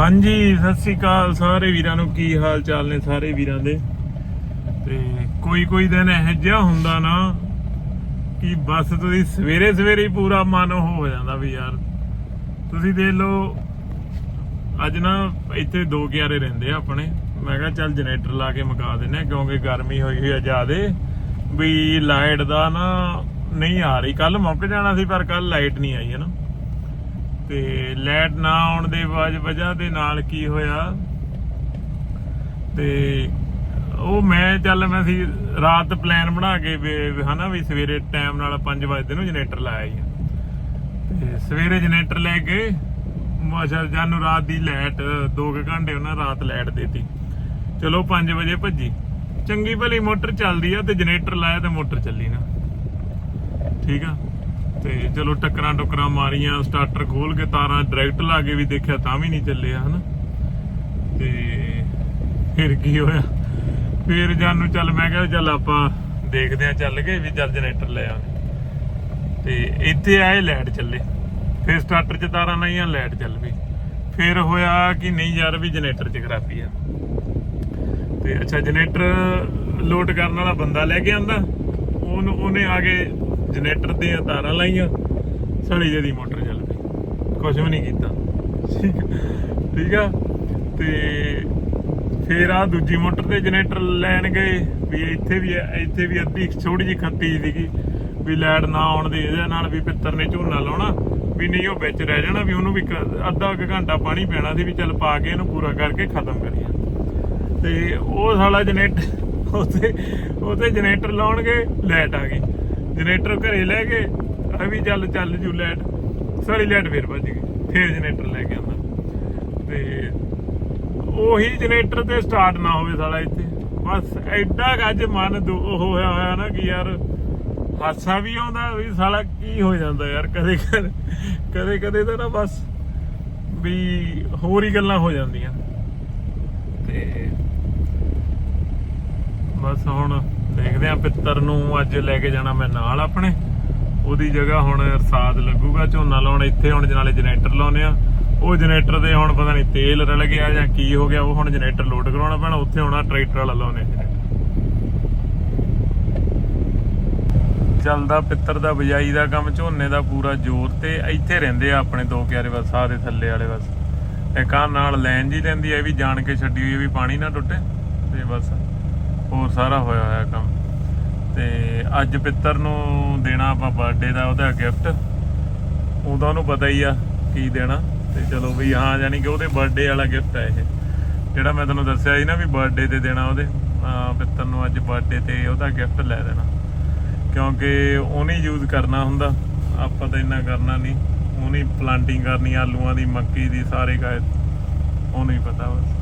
ਹਾਂਜੀ, ਸਤਿ ਸ੍ਰੀ ਅਕਾਲ ਸਾਰੇ ਵੀਰਾਂ ਨੂੰ। ਕੀ ਹਾਲ ਚਾਲ ਨੇ ਸਾਰੇ ਵੀਰਾਂ ਦੇ? ਤੇ ਕੋਈ ਕੋਈ ਦਿਨ ਇਹ ਜਿਹਾ ਹੁੰਦਾ ਨਾ ਕਿ ਬਸ ਤੁਸੀਂ ਸਵੇਰੇ ਸਵੇਰੇ ਹੀ ਪੂਰਾ ਮਨ ਹੋ ਜਾਂਦਾ ਵੀ ਯਾਰ। ਤੁਸੀਂ ਦੇਖ ਲਓ, ਅੱਜ ਨਾ ਇੱਥੇ ਦੋ ਕਿਆਰੇ ਰਹਿੰਦੇ ਆ ਆਪਣੇ। ਮੈਂ ਕਿਹਾ ਚੱਲ ਜਨਰੇਟਰ ਲਾ ਕੇ ਮੁਕਾ ਦਿੰਨੇ ਕਿਉਂਕਿ ਗਰਮੀ ਹੋਈ ਹੋਈ ਆ ਜ਼ਿਆਦੇ। ਵੀ ਲਾਈਟ ਦਾ ਨਾ ਨਹੀਂ ਆ ਰਹੀ। ਕੱਲ ਮੁੱਕ ਜਾਣਾ ਸੀ, ਪਰ ਕੱਲ ਲਾਈਟ ਨਹੀਂ ਆਈ ਹੈ ਨਾ। ਤੇ ਲਾਈਟ ਨਾ ਆਉਣ ਦੇ ਵਜ੍ਹਾ ਦੇ ਨਾਲ ਕੀ ਹੋਇਆ? ਤੇ ਉਹ ਮੈਂ ਚੱਲ ਮੈਂ ਸੀ ਰਾਤ ਪਲਾਨ ਬਣਾ ਕੇ ਹਨਾ ਵੀ ਸਵੇਰੇ ਟਾਈਮ ਨਾਲ 5 ਵਜੇ ਨੂੰ ਜਨਰੇਟਰ ਲਾਇਆ ਹੀ ਤੇ ਸਵੇਰੇ ਜਨਰੇਟਰ ਲੈ ਕੇ ਮਾਸ਼ਾ ਜਾਨੂੰ ਰਾਤ ਦੀ ਲਾਈਟ 2 ਘੰਟੇ ਉਹਨਾਂ ਰਾਤ ਲਾਈਟ ਦੇਤੀ। ਚਲੋ 5 ਵਜੇ ਭੱਜੀ। ਚੰਗੀ ਭਲੀ ਮੋਟਰ ਚੱਲਦੀ ਆ ਤੇ ਜਨਰੇਟਰ ਲਾਇਆ ਤੇ ਮੋਟਰ ਚੱਲੀ ਨਾ। ਠੀਕ ਆ? ਤੇ ਚਲੋ ਟੱਕਰਾਂ ਟੁਕਰਾਂ ਮਾਰੀਆਂ ਸਟਾਰਟਰ ਖੋਲ ਕੇ ਤਾਰਾਂ ਡਾਇਰੈਕਟ ਲਾ ਕੇ ਵੀ ਦੇਖਿਆ ਤਾਂ ਵੀ ਨਹੀਂ ਚੱਲਿਆ ਹਨਾ? ਤੇ ਫਿਰ ਕੀ ਹੋਇਆ? ਫਿਰ ਜਾਨੂੰ ਚੱਲ ਮੈਂ ਕਿਹਾ ਚੱਲ ਆਪਾਂ ਦੇਖਦੇ ਆ ਚੱਲ ਕੇ ਵੀ ਚੱਲ ਜਨਰੇਟਰ ਲੈ ਆਉਂਦੇ। ਤੇ ਇੱਥੇ ਆਏ ਲਾਈਟ ਚੱਲੇ। ਫਿਰ ਸਟਾਰਟਰ 'ਚ ਤਾਰਾਂ ਲਾਈਆਂ ਲਾਈਟ ਚੱਲ ਪਈ। ਫਿਰ ਹੋਇਆ ਕਿ ਨਹੀਂ ਯਾਰ ਵੀ ਜਨਰੇਟਰ 'ਚ ਖਰਾਬੀ ਆ। ਤੇ ਅੱਛਾ ਜਨਰੇਟਰ ਲੋਡ ਕਰਨ ਵਾਲਾ ਬੰਦਾ ਲੈ ਕੇ ਆਂਦਾ। ਉਹਨੂੰ ਉਹਨੇ ਆ ਕੇ ਜਨਰੇਟਰ ਦੀਆਂ ਤਾਰਾਂ ਲਾਈਆਂ ਸੜੀ ਜਿਹੀ ਮੋਟਰ ਚੱਲ ਪਈ। ਕੁਝ ਵੀ ਨਹੀਂ ਕੀਤਾ। ਠੀਕ ਆ? ਤੇ ਫਿਰ ਆ ਦੂਜੀ ਮੋਟਰ ਤੇ ਜਨਰੇਟਰ ਲੈਣ ਗਏ, ਵੀ ਇੱਥੇ ਵੀ ਇੱਥੇ ਵੀ ਅੱਧੀ ਛੋਟੀ ਜਿਹੀ ਖੱਤੀ ਸੀਗੀ, ਵੀ ਲੈਟ ਨਾ ਆਉਣ ਦੀ ਇਹਦੇ ਨਾਲ ਵੀ ਪਿੱਤਰ ਨੇ ਝੋਨਾ ਲਾਉਣਾ, ਵੀ ਨਹੀਂ ਉਹ ਵਿੱਚ ਰਹਿ ਜਾਣਾ, ਵੀ ਉਹਨੂੰ ਵੀ ਕ- ਅੱਧਾ ਕੁ ਘੰਟਾ ਪਾਣੀ ਪੈਣਾ ਸੀ ਵੀ ਚੱਲ ਪਾ ਕੇ ਇਹਨੂੰ ਪੂਰਾ ਕਰਕੇ ਖਤਮ ਕਰੀਏ। ਤੇ ਉਹ ਸਾਲਾ ਜਨਰੇਟਰ ਉਥੇ ਉਥੇ ਜਨਰੇਟਰ ਲਾਉਣਗੇ ਲਾਈਟ ਆ ਗਈ। ਜਨਰੇਟਰ ਘਰੇ ਲੈ ਗਏ ਆ ਵੀ ਚੱਲ ਚੱਲ ਜੂ ਲਾਈਟ ਸਾਰੀ ਲਾਈਟ ਫੇਰ ਭੱਜ ਗਈ। ਫੇਰ ਜਨਰੇਟਰ ਲੈ ਕੇ ਆਂਦਾ ਤੇ ਉਹੀ ਜਨਰੇਟਰ ਤੇ ਸਟਾਰਟ ਨਾ ਹੋਵੇ ਸਾਲਾ ਇੱਥੇ। ਬਸ ਐਡਾ ਗੱਜ ਮਨ ਉਹ ਹੋਇਆ ਹੋਇਆ ਨਾ ਕਿ ਯਾਰ ਹਾਸਾ ਵੀ ਆਉਂਦਾ ਵੀ ਸਾਲਾ ਕੀ ਹੋ ਜਾਂਦਾ ਯਾਰ, ਕਦੇ ਕਦੇ ਕਦੇ ਕਦੇ ਤਾਂ ਨਾ ਬਸ ਵੀ ਹੋਰ ਹੀ ਗੱਲਾਂ ਹੋ ਜਾਂਦੀਆਂ। ਤੇ ਬਸ ਹੁਣ ਦੇਖਦੇ ਆ ਪਿੱਤਰ ਨੂੰ ਅੱਜ ਲੈ ਕੇ ਜਾਣਾ ਮੈਂ ਨਾਲ ਆਪਣੇ। ਉਹਦੀ ਜਗ੍ਹਾ ਹੁਣ ਰਸਾਦ ਲੱਗੂਗਾ, ਝੋਨਾ ਲਾਉਣ ਇੱਥੇ ਹੁਣ ਨਾਲੇ ਜਨਰੇਟਰ ਲਾਉਨੇ ਆ ਉਹ ਜਨਰੇਟਰ ਦੇ ਹੁਣ ਪਤਾ ਨਹੀਂ ਤੇਲ ਰਲ ਗਿਆ ਜਾਂ ਕੀ ਹੋ ਗਿਆ, ਉਹ ਹੁਣ ਜਨਰੇਟਰ ਲੋਡ ਕਰਾਉਣਾ ਪੈਣਾ, ਉੱਥੇ ਹੋਣਾ ਟਰੈਕਟਰ ਵਾਲਾ ਲਾਉਨੇ ਚੱਲਦਾ ਪਿੱਤਰ ਦਾ ਬਜਾਈ ਦਾ ਕੰਮ, ਝੋਨੇ ਦਾ ਪੂਰਾ ਜ਼ੋਰ ਤੇ ਇੱਥੇ ਰਹਿੰਦੇ ਆ ਆਪਣੇ ਦੋ ਕਿਆਰੇ ਬਸ, ਆਹ ਦੇ ਥੱਲੇ ਵਾਲੇ ਬਸ। ਇੱਕ ਆਹ ਨਾਲ ਲੈਣ ਜੀ ਲੈਂਦੀ ਐ ਵੀ ਜਾਣ ਕੇ ਛੱਡੀ ਹੋਈ ਵੀ ਪਾਣੀ ਨਾ ਟੁੱਟੇ, ਤੇ ਬਸ। ਹੋਰ ਸਾਰਾ ਹੋਇਆ ਹੋਇਆ ਕੰਮ। ਤੇ ਅੱਜ ਪਿੱਤਰ ਨੂੰ ਦੇਣਾ ਆਪਾਂ ਬਰਥਡੇ ਦਾ, ਉਹਦਾ ਗਿਫਟ ਉਹਦਾ ਉਹਨੂੰ ਪਤਾ ਹੀ ਆ ਕੀ ਦੇਣਾ। ਤੇ ਚਲੋ ਵੀ ਹਾਂ, ਯਾਨੀ ਕਿ ਉਹਦੇ ਬਰਥਡੇ ਵਾਲਾ ਗਿਫਟ ਹੈ ਇਹ। ਜਿਹੜਾ ਮੈਂ ਤੁਹਾਨੂੰ ਦੱਸਿਆ ਸੀ ਨਾ ਵੀ ਬਰਥਡੇ ਤੇ ਦੇਣਾ ਉਹਦੇ ਪਿੱਤਰ ਨੂੰ ਅੱਜ ਬਰਥਡੇ ਤੇ ਉਹਦਾ ਗਿਫਟ ਲੈ ਦੇਣਾ। ਕਿਉਂਕਿ ਉਹਨੇ ਯੂਜ਼ ਕਰਨਾ ਹੁੰਦਾ। ਆਪਾਂ ਤਾਂ ਇੰਨਾ ਕਰਨਾ ਨਹੀਂ। ਉਹਨੇ ਪਲਾਂਟਿੰਗ ਕਰਨੀ, ਆਲੂਆਂ ਦੀ, ਮੱਕੀ ਦੀ, ਸਾਰੇ ਗਾਇ ਉਹਨੂੰ ਹੀ ਪਤਾ ਬਸ।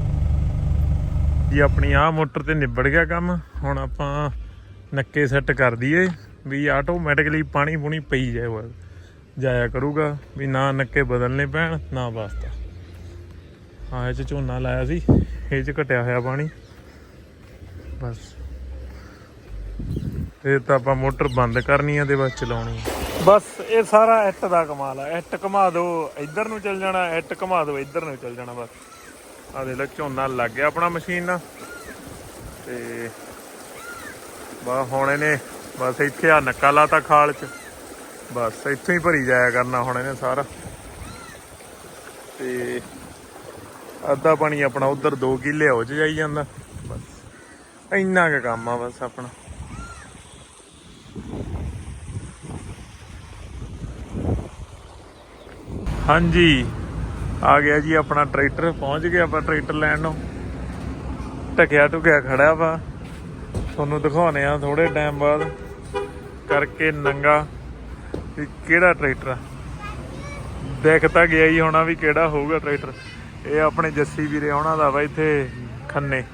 ਜੀ, ਆਪਣੀ ਆਹ ਮੋਟਰ ਤੇ ਨਿਬੜ ਗਿਆ ਕੰਮ। ਹੁਣ ਆਪਾਂ ਨੱਕੇ ਸੈੱਟ ਕਰ ਦਈਏ ਵੀ ਆਟੋਮੈਟਿਕਲੀ ਪਾਣੀ ਪੂਣੀ ਪਈ ਜਾਏਗਾ ਜਾਇਆ ਕਰੂਗਾ ਵੀ ਨਾ ਨੱਕੇ ਬਦਲਨੇ ਪੈਣ, ਨਾ ਵਾਸਤਾ। ਹਾਂ ਇਹ ਚ ਝੋਨਾ ਲਾਇਆ ਸੀ, ਇਹ ਚ ਘਟਿਆ ਹੋਇਆ ਪਾਣੀ। ਬਸ। ਇਹ ਤਾਂ ਆਪਾਂ ਮੋਟਰ ਬੰਦ ਕਰਨੀ ਆ ਤੇ ਬਸ ਚਲਾਉਣੀ ਬਸ, ਇਹ ਸਾਰਾ ਇੱਟ ਦਾ ਕਮਾਲ ਆ। ਇੱਟ ਘੁਮਾ ਦਿਓ, ਇੱਧਰ ਨੂੰ ਚੱਲ ਜਾਣਾ, ਇੱਟ ਘੁਮਾ ਦਿਓ, ਇੱਧਰ ਨੂੰ ਚੱਲ ਜਾਣਾ, ਬਸ। ਆ ਦੇ ਲੈ, ਝੋਨਾ ਲੱਗ ਗਿਆ ਆਪਣਾ ਮਸ਼ੀਨ ਨਾਲ। ਤੇ ਬਾ ਹੁਣ ਇਹਨੇ ਬਸ ਇੱਥੇ ਆ ਨੱਕਾ ਲਾਤਾ ਖਾਲ ਚ। ਬਸ ਇੱਥੋਂ ਹੀ ਭਰੀ ਜਾਇਆ ਕਰਨਾ ਹੁਣ ਇਹਨੇ ਸਾਰਾ। ਤੇ ਅੱਧਾ ਪਾਣੀ ਆਪਣਾ ਉਧਰ 2 ਕਿੱਲੇ ਹੋ ਜਾਈ ਜਾਂਦਾ। ਬਸ ਇੰਨਾ ਕੁ ਕੰਮ ਆ ਬਸ ਆਪਣਾ। ਹਾਂਜੀ। ਆ ਗਿਆ ਜੀ ਆਪਣਾ ਟਰੈਕਟਰ, ਪਹੁੰਚ ਗਿਆ ਆਪਾਂ ਟਰੈਕਟਰ ਲੈਣ ਨੂੰ। ਟਕਿਆ ਟੁਕਿਆ ਖੜਾ ਵਾ। ਤੁਹਾਨੂੰ ਦਿਖਾਉਨੇ ਆ ਥੋੜੇ ਟਾਈਮ ਬਾਅਦ ਕਰਕੇ ਨੰਗਾ ਵੀ ਕਿਹੜਾ ਟਰੈਕਟਰ ਆ। ਦੇਖ ਤਾਂ ਗਿਆ ਹੀ ਹੋਣਾ ਵੀ ਕਿਹੜਾ ਹੋਊਗਾ ਟਰੈਕਟਰ। ਇਹ ਆਪਣੇ ਜੱਸੀ ਵੀਰੇ ਉਹਨਾਂ ਦਾ ਵਾ ਇੱਥੇ, ਖੰਨੇ।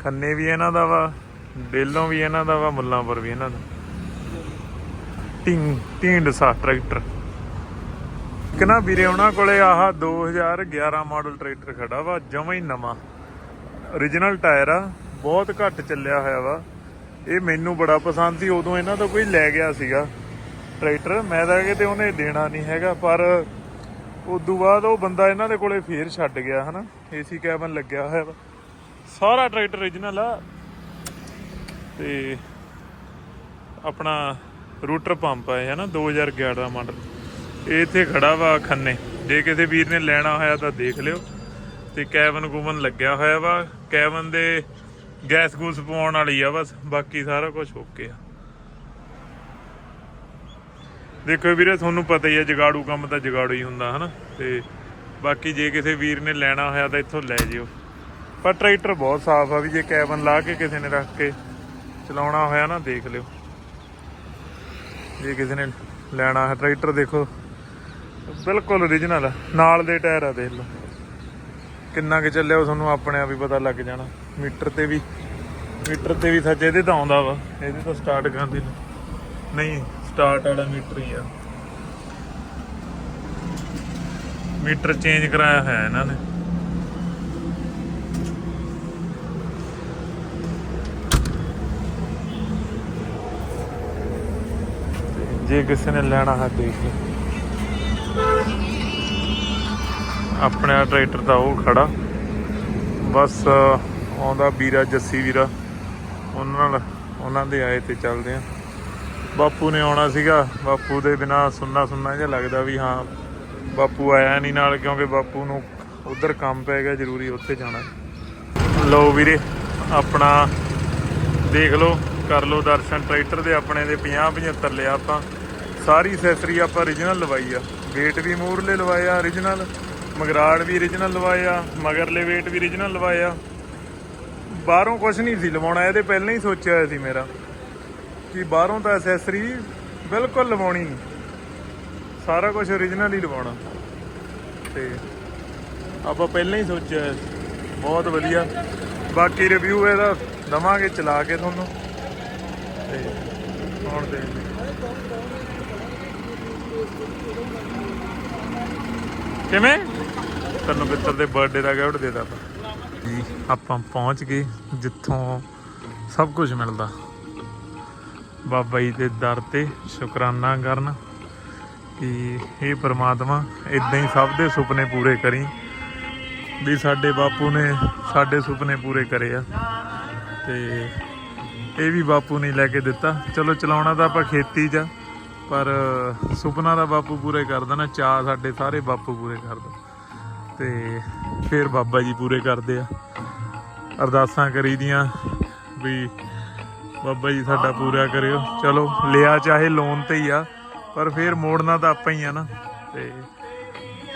ਖੰਨੇ ਵੀ ਇਹਨਾਂ ਦਾ ਵਾ, ਡੇਲੋਂ ਵੀ ਇਹਨਾਂ ਦਾ ਵਾ, ਮੁੱਲਾਂਪੁਰ ਵੀ ਇਹਨਾਂ ਦਾ। ਟਿੰਗ ਟਿੰਡ ਸਾ ਟਰੈਕਟਰ। ਇੱਕ ਨਾ ਵੀਰੇ, ਉਹਨਾਂ ਕੋਲੇ ਆਹ 2011 ਮਾਡਲ ਟਰੈਕਟਰ ਖੜਾ ਵਾ, ਜਮਾਂ ਹੀ ਨਵਾਂ। origignal ਟਾਇਰ ਆ, ਬਹੁਤ ਘੱਟ ਚੱਲਿਆ ਹੋਇਆ ਵਾ। ਇਹ ਮੈਨੂੰ ਬੜਾ ਪਸੰਦ ਸੀ, ਉਦੋਂ ਇਹਨਾਂ ਤੋਂ ਕੋਈ ਲੈ ਗਿਆ ਸੀਗਾ ਟਰੈਕਟਰ। ਮੈਂ ਤਾਂ ਕਿਤੇ ਉਹਨੇ ਦੇਣਾ ਨਹੀਂ ਹੈਗਾ, ਪਰ ਉਦੋਂ ਬਾਅਦ ਉਹ ਬੰਦਾ ਇਹਨਾਂ ਦੇ ਕੋਲੇ ਫੇਰ ਛੱਡ ਗਿਆ, ਹਨਾ? ਏਸੀ ਕੈਬਨ ਲੱਗਿਆ ਹੋਇਆ ਵਾ। ਸਾਰਾ ਟਰੈਕਟਰ origignal ਆ। ਤੇ ਆਪਣਾ ਰੂਟਰ ਪੰਪ ਹੈ ਹਨਾ? 2011 ਦਾ ਮਾਡਲ। ਇਹ ਇੱਥੇ ਖੜਾ ਵਾ ਖੰਨੇ। ਜੇ ਕਿਸੇ ਵੀਰ ਨੇ ਲੈਣਾ ਹੋਇਆ ਤਾਂ ਦੇਖ ਲਿਓ। ਤੇ ਕੈਬਨ ਕੁਬਨ ਲੱਗਿਆ ਹੋਇਆ ਵਾ। ਕੈਬਨ ਦੇ ਗੈਸ ਗੂਸ ਪਵਾਉਣ ਵਾਲੀ ਆ ਬਸ। ਬਾਕੀ ਸਾਰਾ ਕੁਝ ਓਕੇ ਆ। ਦੇਖੋ ਵੀਰੇ, ਤੁਹਾਨੂੰ ਪਤਾ ਹੀ ਆ, ਜਗਾੜੂ ਕੰਮ ਤਾਂ ਜਗਾੜੂ ਹੀ ਹੁੰਦਾ, ਹਨਾ? ਤੇ ਬਾਕੀ ਜੇ ਕਿਸੇ ਵੀਰ ਨੇ ਲੈਣਾ ਹੋਇਆ ਤਾਂ ਇੱਥੋਂ ਲੈ ਜਿਓ। ਪਰ ਟਰੈਕਟਰ ਬਹੁਤ ਸਾਫ਼ ਆ ਵੀ, ਜੇ ਕੈਬਨ ਲਾ ਕੇ ਕਿਸੇ ਨੇ ਰੱਖ ਕੇ ਚਲਾਉਣਾ ਹੋਇਆ ਨਾ, ਦੇਖ ਲਿਓ। ਜੇ ਕਿਸੇ ਨੇ ਲੈਣਾ ਹੈ ਟਰੈਕਟਰ, ਦੇਖੋ। ਬਿਲਕੁਲ origignal ਆ। ਨਾਲ ਦੇ ਟਾਇਰ ਆ, ਦੇਖ ਲਓ। ਕਿੰਨਾ ਕਿ ਚੱਲਿਆ ਤੁਹਾਨੂੰ ਆਪਣੇ ਆਪ ਹੀ ਪਤਾ ਲੱਗ ਜਾਣਾ। ਮੀਟਰ ਤੇ ਵੀ, ਮੀਟਰ ਤੇ ਵੀ ਸੱਚ, ਇਹਦੇ ਤਾਂ ਆਉਂਦਾ ਵਾ। ਇਹਦੇ ਤਾਂ ਸਟਾਰਟ ਕਰਦੀ ਨਹੀਂ ਸਟਾਰਟ ਵਾਲਾ ਮੀਟਰ ਹੀ ਆ। ਮੀਟਰ ਚੇਂਜ ਕਰਾਇਆ ਹੋਇਆ ਇਹਨਾਂ ਨੇ। ਜੇ ਕਿਸੇ ਨੇ ਲੈਣਾ ਹੈ ਦੇਖ ਲਓ। ਆਪਣਾ ਟਰੈਕਟਰ ਤਾਂ ਉਹ ਖੜਾ। ਬਸ, ਆਉਂਦਾ ਵੀਰਾ, ਜੱਸੀ ਵੀਰਾ। ਉਹਨਾਂ ਨਾਲ, ਉਹਨਾਂ ਦੇ ਆਏ ਤੇ ਚੱਲਦੇ ਆ। ਬਾਪੂ ਨੇ ਆਉਣਾ ਸੀਗਾ। ਬਾਪੂ ਦੇ ਬਿਨਾ ਸੁੰਨਾ ਸੁੰਨਾ ਜਿਹਾ ਲੱਗਦਾ ਵੀ ਹਾਂ, ਬਾਪੂ ਆਇਆ ਨਹੀਂ ਨਾਲ ਕਿਉਂਕਿ ਬਾਪੂ ਨੂੰ ਉਧਰ ਕੰਮ ਪੈ ਗਿਆ, ਜ਼ਰੂਰੀ ਉੱਥੇ ਜਾਣਾ। ਲਓ ਵੀਰੇ, ਆਪਣਾ ਦੇਖ ਲਓ, ਕਰ ਲਓ ਦਰਸ਼ਨ। ਟਰੈਕਟਰ ਦੇ ਆਪਣੇ ਦੇ 50 75 ਲਿਆ ਆਪਾਂ। ਸਾਰੀ ਅਸੈਸਰੀ ਆਪਾਂ origignal ਲਵਾਈ ਆ। ਵੇਟ ਵੀ ਮੂਰਲੇ ਲਵਾਇਆ origignal ਮਗਰਾੜ ਵੀ origignal ਲਵਾਇਆ ਮਗਰਲੇ ਵੇਟ ਵੀ origignal ਲਵਾਇਆ ਬਾਹਰੋਂ ਕੁਝ ਨਹੀਂ ਸੀ ਲਵਾਉਣਾ, ਇਹਦੇ ਪਹਿਲਾਂ ਹੀ ਸੋਚਿਆ ਹੋਇਆ ਸੀ ਮੇਰਾ ਕਿ ਬਾਹਰੋਂ ਤਾਂ ਅਸੈਸਰੀ ਬਿਲਕੁਲ ਲਵਾਉਣੀ ਨਹੀਂ। ਸਾਰਾ ਕੁਝ origignal ਹੀ ਲਵਾਉਣਾ। ਤੇ ਆਪਾਂ ਪਹਿਲਾਂ ਹੀ ਸੋਚਿਆ ਸੀ। ਬਹੁਤ ਵਧੀਆ। ਬਾਕੀ ਰਿਵਿਊ ਇਹਦਾ ਦਵਾਂਗੇ, ਚਲਾ ਕੇ ਤੁਹਾਨੂੰ। ਤੇ ਹੁਣ ਦੇ ਕਿਵੇਂ? ਤੈਨੂੰ ਮਿੱਤਰ ਦੇ ਬਰਥਡੇ ਦਾ ਗਿਫਟ ਦੇ ਦਾਂ ਜੀ। ਆਪਾਂ ਪਹੁੰਚ ਗਏ ਜਿੱਥੋਂ ਸਭ ਕੁਝ ਮਿਲਦਾ। ਬਾਬਾ ਜੀ ਦੇ ਦਰ ਤੇ ਸ਼ੁਕਰਾਨਾ ਕਰਨ ਕਿ ਇਹ ਪ੍ਰਮਾਤਮਾ ਇਦਾਂ ਹੀ ਸਭ ਦੇ ਸੁਪਨੇ ਪੂਰੇ ਕਰੀ ਵੀ ਸਾਡੇ ਬਾਪੂ ਨੇ ਸਾਡੇ ਸੁਪਨੇ ਪੂਰੇ ਕਰੇ ਆ। ਤੇ ਇਹ ਵੀ ਬਾਪੂ ਨੇ ਲੈ ਕੇ ਦਿੱਤਾ। ਚਲੋ ਚਲਾਉਣਾ ਤਾਂ ਆਪਾਂ ਖੇਤੀ 'ਚ ਪਰ ਸੁਪਨਾ ਦਾ ਬਾਪੂ ਪੂਰੇ ਕਰਦਾ ਨਾ ਚਾਹ ਸਾਡੇ ਸਾਰੇ ਬਾਪੂ ਪੂਰੇ ਕਰ ਕਰਦਾ ਤੇ ਫਿਰ ਬਾਬਾ ਜੀ ਪੂਰੇ ਕਰਦੇ ਆ। ਅਰਦਾਸਾਂ ਕਰੀਦੀਆਂ ਵੀ ਬਾਬਾ ਜੀ ਸਾਡਾ ਪੂਰਾ ਕਰਿਓ। ਚਲੋ, ਲਿਆ ਚਾਹੇ ਲੋਨ ਤੇ ਹੀ ਆ, ਪਰ ਫਿਰ ਮੋੜਨਾ ਤਾਂ ਆਪਾਂ ਹੀ ਆ ਨਾ। ਤੇ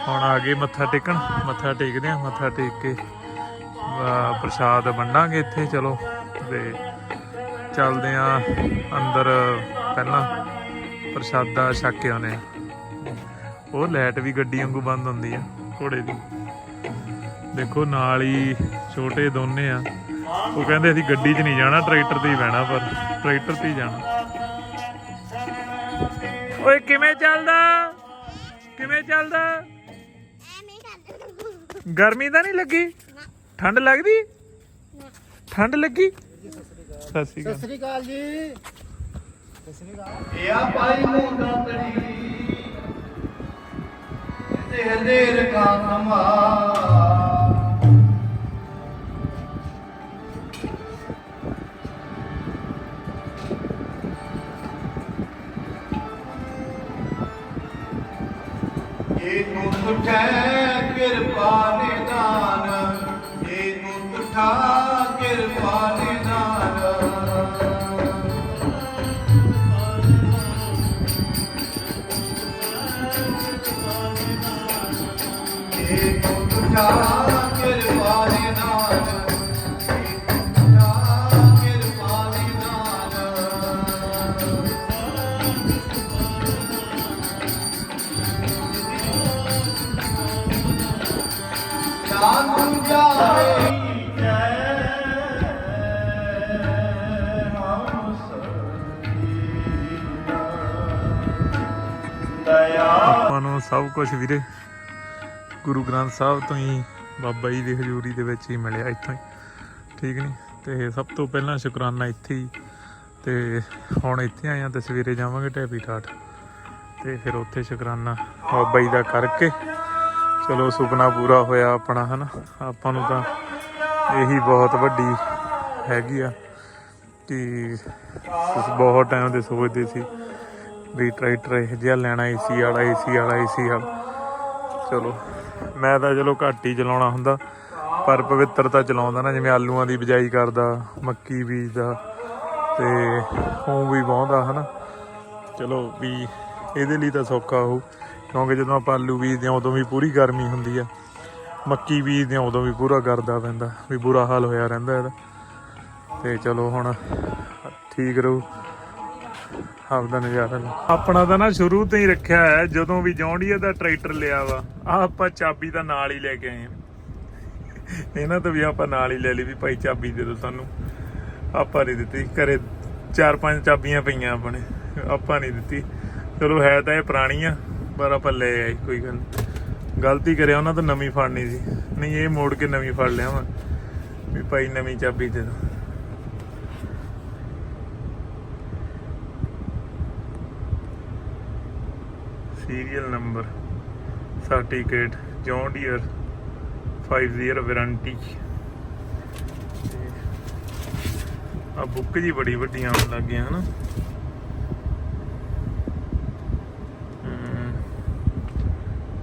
ਹੁਣ ਆ ਗਏ ਮੱਥਾ ਟੇਕਣ। ਮੱਥਾ ਟੇਕਦੇ ਆ, ਮੱਥਾ ਟੇਕ ਕੇ ਪ੍ਰਸ਼ਾਦ ਵੰਡਾਂਗੇ ਇੱਥੇ, ਚਲੋ। ਤੇ ਚੱਲਦੇ ਆ ਅੰਦਰ ਪਹਿਲਾਂ। ਪ੍ਰਸ਼ਾਦਾ ਛਕ ਕੇ ਆਉਨੇ ਉਹ ਲਾਈਟ ਵੀ ਗੱਡੀ ਵਾਂਗੂ ਬੰਦ ਹੁੰਦੀ ਆ, ਘੋੜੇ ਦੀ। ਦੇਖੋ, ਨਾਲ ਹੀ ਛੋਟੇ ਦੋਨੇ ਆ। ਉਹ ਕਹਿੰਦੇ ਅਸੀਂ ਗੱਡੀ 'ਚ ਨਹੀਂ ਜਾਣਾ, ਟਰੈਕਟਰ ਤੇ ਹੀ ਬਹਿਣਾ, ਪਰ ਟਰੈਕਟਰ ਤੇ ਹੀ ਜਾਣਾ। ਓਏ, ਕਿਵੇਂ ਚੱਲਦਾ? ਕਿਵੇਂ ਚੱਲਦਾ? ਗਰਮੀ ਤਾਂ ਨਹੀਂ ਲੱਗੀ? ਠੰਡ ਲੱਗਦੀ? ਠੰਡ ਲੱਗੀ? ਸਤਿ ਸ੍ਰੀ ਅਕਾਲ ਜੀ। ਇਹ ਆ ਪਾਈ ਮੁੰਡਾ ਤੜੀ ਤੇ ਹਨੇਰ ਕਾ ਸਮਾ ਇਹ ਨੂੰ ਤੁਠੈ ਕਿਰਪਾ ਨਿਦਾਨ, ਇਹ ਨੂੰ ਤੁਠਾ ਆਪਾਂ ਨੂੰ ਸਭ ਕੁਝ ਵੀਰੇ ਗੁਰੂ ਗ੍ਰੰਥ ਸਾਹਿਬ ਤੋਂ ਹੀ ਬਾਬਾ ਜੀ ਦੀ ਹਜ਼ੂਰੀ ਦੇ ਵਿੱਚ ਹੀ ਮਿਲਿਆ ਇੱਥੋਂ ਹੀ। ਠੀਕ ਨਹੀਂ ਤੇ ਸਭ ਤੋਂ ਪਹਿਲਾਂ ਸ਼ੁਕਰਾਨਾ ਇੱਥੇ ਹੀ। ਤੇ ਹੁਣ ਇੱਥੇ ਆਏ ਆ ਤੇ ਸਵੇਰੇ ਜਾਵਾਂਗੇ ਢੈਪੀ ਠਾਠ। ਤੇ ਫਿਰ ਉੱਥੇ ਸ਼ੁਕਰਾਨਾ ਬਾਬਾ ਜੀ ਦਾ ਕਰਕੇ। ਚਲੋ ਸੁਪਨਾ ਪੂਰਾ ਹੋਇਆ ਆਪਣਾ, ਹਨਾ? ਆਪਾਂ ਨੂੰ ਤਾਂ ਇਹੀ ਬਹੁਤ ਵੱਡੀ ਹੈਗੀ ਆ ਕਿ ਬਹੁਤ ਟਾਈਮ ਦੇ ਸੋਚਦੇ ਸੀ ਵੀ ਟਰੈਕਟਰ ਇਹ ਜਿਹਾ ਲੈਣਾ ਏਸੀ ਵਾਲਾ ਏਸੀ ਵਾਲਾ ਏਸੀ ਵਾਲਾ। ਚਲੋ। ਮੈਂ ਤਾਂ ਚਲੋ ਘੱਟ ਹੀ ਚਲਾਉਣਾ ਹੁੰਦਾ, ਪਰ ਪਵਿੱਤਰ ਤਾਂ ਚਲਾਉਂਦਾ ਨਾ, ਜਿਵੇਂ ਆਲੂਆਂ ਦੀ ਬਿਜਾਈ ਕਰਦਾ, ਮੱਕੀ ਬੀਜਦਾ ਤੇ ਉਹ ਵੀ ਵਾਹੁੰਦਾ ਹਨਾ। ਚਲੋ ਵੀ ਇਹਦੇ ਲਈ ਤਾਂ ਸੌਖਾ ਹੋ ਕਿਉਂਕਿ ਜਦੋਂ ਆਪਾਂ ਆਲੂ ਬੀਜਦੇ ਹਾਂ, ਉਦੋਂ ਵੀ ਪੂਰੀ ਗਰਮੀ ਹੁੰਦੀ ਆ। ਮੱਕੀ ਬੀਜਦੇ ਹਾਂ, ਉਦੋਂ ਵੀ ਪੂਰਾ ਕਰਦਾ ਪੈਂਦਾ, ਵੀ ਬੁਰਾ ਹਾਲ ਹੋਇਆ ਰਹਿੰਦਾ ਇਹਦਾ। ਤੇ ਚਲੋ ਹੁਣ ਠੀਕ ਰਹੂ। ਆਪਦਾ ਨਜ਼ਾਰਾ ਲਓ ਆਪਣਾ ਤਾਂ ਨਾ ਸ਼ੁਰੂ ਤੋਂ ਹੀ ਰੱਖਿਆ ਹੈ, ਜਦੋਂ ਵੀ ਜੌਂਡੀਆ ਦਾ ਟਰੈਕਟਰ ਲਿਆ ਵਾ ਆ ਆਪਾਂ ਚਾਬੀ ਤਾਂ ਨਾਲ ਹੀ ਲੈ ਕੇ ਆਏ ਆ ਇਹਨਾਂ ਤੋਂ ਵੀ ਆਪਾਂ ਨਾਲ ਹੀ ਲੈ ਲਈ ਵੀ ਭਾਈ ਚਾਬੀ ਦੇ ਦਿਓ ਸਾਨੂੰ। ਆਪਾਂ ਨਹੀਂ ਦਿੱਤੀ, ਘਰੇ ਚਾਰ ਪੰਜ ਚਾਬੀਆਂ ਪਈਆਂ ਆਪਣੇ, ਆਪਾਂ ਨਹੀਂ ਦਿੱਤੀ। ਚਲੋ ਹੈ ਤਾਂ ਇਹ ਪੁਰਾਣੀ ਆ ਪਰ ਆਪਾਂ ਲੈ ਆਏ, ਕੋਈ ਗੱਲ ਗਲਤੀ ਕਰਿਆ ਉਹਨਾਂ ਤੋਂ ਨਵੀਂ ਫੜਨੀ ਸੀ। ਨਹੀਂ, ਇਹ ਮੋੜ ਕੇ ਨਵੀਂ ਫੜ ਲਿਆ ਵਾ, ਵੀ ਭਾਈ ਨਵੀਂ ਚਾਬੀ ਦੇ ਦਿਓ। Serial number certificate John Deere 5 warranty ਆ ਬੁੱਕ ਜੀ ਬੜੀ ਵੱਡੀਆਂ ਆਉਣ ਲੱਗ ਗਈਆਂ ਹਨਾ?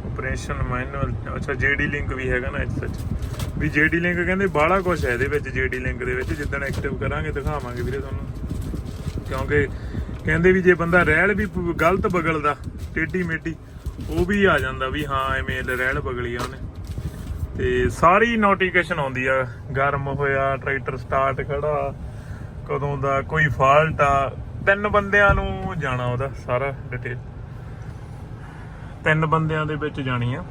ਆਪਰੇਸ਼ਨ ਮੈਨੂਅਲ ਅੱਛਾ ਜੀਡੀ ਲਿੰਕ ਵੀ ਹੈਗਾ ਨਾ ਇਸ ਸੱਚ ਵੀ ਜੀਡੀ ਲਿੰਕ ਕਹਿੰਦੇ ਬਾਹਲਾ ਕੁਝ ਹੈ ਇਹਦੇ ਵਿੱਚ ਜੀਡੀ ਲਿੰਕ ਦੇ ਵਿੱਚ। ਜਿੱਦਣ ਐਕਟਿਵ ਕਰਾਂਗੇ, ਦਿਖਾਵਾਂਗੇ ਵੀਰੇ ਤੁਹਾਨੂੰ। ਕਿਉਂਕਿ ਕਹਿੰਦੇ ਵੀ ਜੇ ਬੰਦਾ ਰਹਿਲ ਵੀ ਪ- ਗਲਤ ਬਗਲਦਾ ਟੇਢੀ ਮੇਢੀ, ਉਹ ਵੀ ਆ ਜਾਂਦਾ ਵੀ ਹਾਂ, ਐਵੇਂ ਰਹਿਲ ਬਗਲੀ ਆ ਉਹਨੇ। ਤੇ ਸਾਰੀ ਨੋਟੀਫਿਕੇਸ਼ਨ ਆਉਂਦੀ ਆ, ਗਰਮ ਹੋਇਆ ਟਰੈਕਟਰ ਸਟਾਰਟ ਖੜਾ, ਕਦੋਂ ਦਾ ਕੋਈ ਫਾਲਟ ਆ, ਤਿੰਨ ਬੰਦਿਆਂ ਨੂੰ ਜਾਣਾ ਉਹਦਾ ਸਾਰਾ ਡਿਟੇਲ ਤਿੰਨ ਬੰਦਿਆਂ ਦੇ ਵਿੱਚ ਜਾਣੀ ਆ।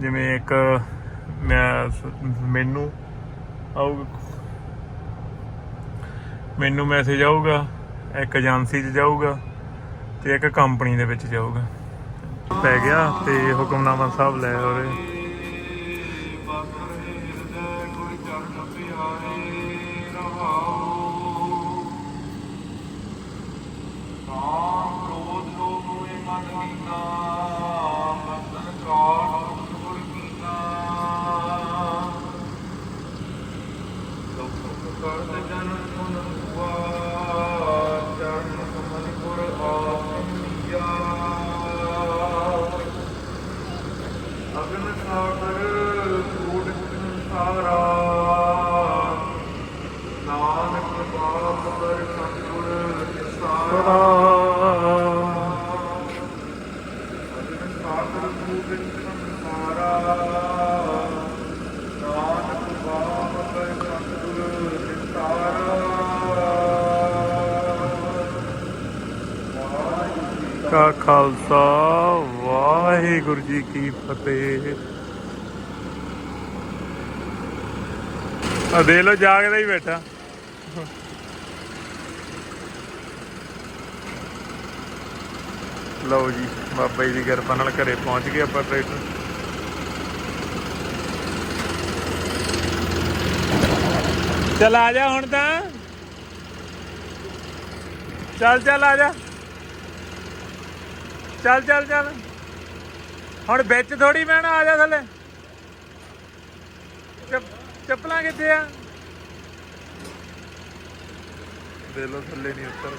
ਜਿਵੇਂ ਇੱਕ, ਮੈਂ ਸ- ਮੈਨੂੰ ਆਊ ਮੈਨੂੰ ਮੈਸੇਜ ਆਊਗਾ, ਇੱਕ ਏਜੰਸੀ 'ਚ ਜਾਊਗਾ। ਤੇ ਇੱਕ ਕੰਪਨੀ ਦੇ ਵਿੱਚ ਜਾਊਗਾ ਪੈ ਗਿਆ ਤੇ ਹੁਕਮਨਾਮਾ ਸਾਹਿਬ ਲੈ ਹੋਰੇ ਅਗਨ ਕਾ ਖਾਲਸਾ, ਵਾਹਿਗੁਰੂ ਜੀ ਕੀ ਫਤਿਹ। ਆ ਦੇ ਲੋ ਜਾਗਦਾ ਹੀ ਬੈਠਾ। ਲਓ ਜੀ, ਬਾਬਾ ਜੀ ਦੀ ਕਿਰਪਾ ਨਾਲ ਘਰੇ ਪਹੁੰਚ ਗਏ ਆਪਾਂ ਟਰੈਕਟਰ। ਚੱਲ ਆ ਜਾ ਹੁਣ ਤਾਂ। ਚੱਲ ਚੱਲ ਆ ਜਾ। ਚੱਲ ਚੱਲ ਚੱਲ। ਹੁਣ ਵਿੱਚ ਥੋੜੀ ਬਹਿਣਾ, ਆ ਜਾ ਥੱਲੇ। ਚੱਪ- ਚੱਪਲਾਂ ਕਿੱਥੇ ਆ? ਦੇ ਲੋ ਥੱਲੇ ਨਹੀਂ ਉੱਤਰ।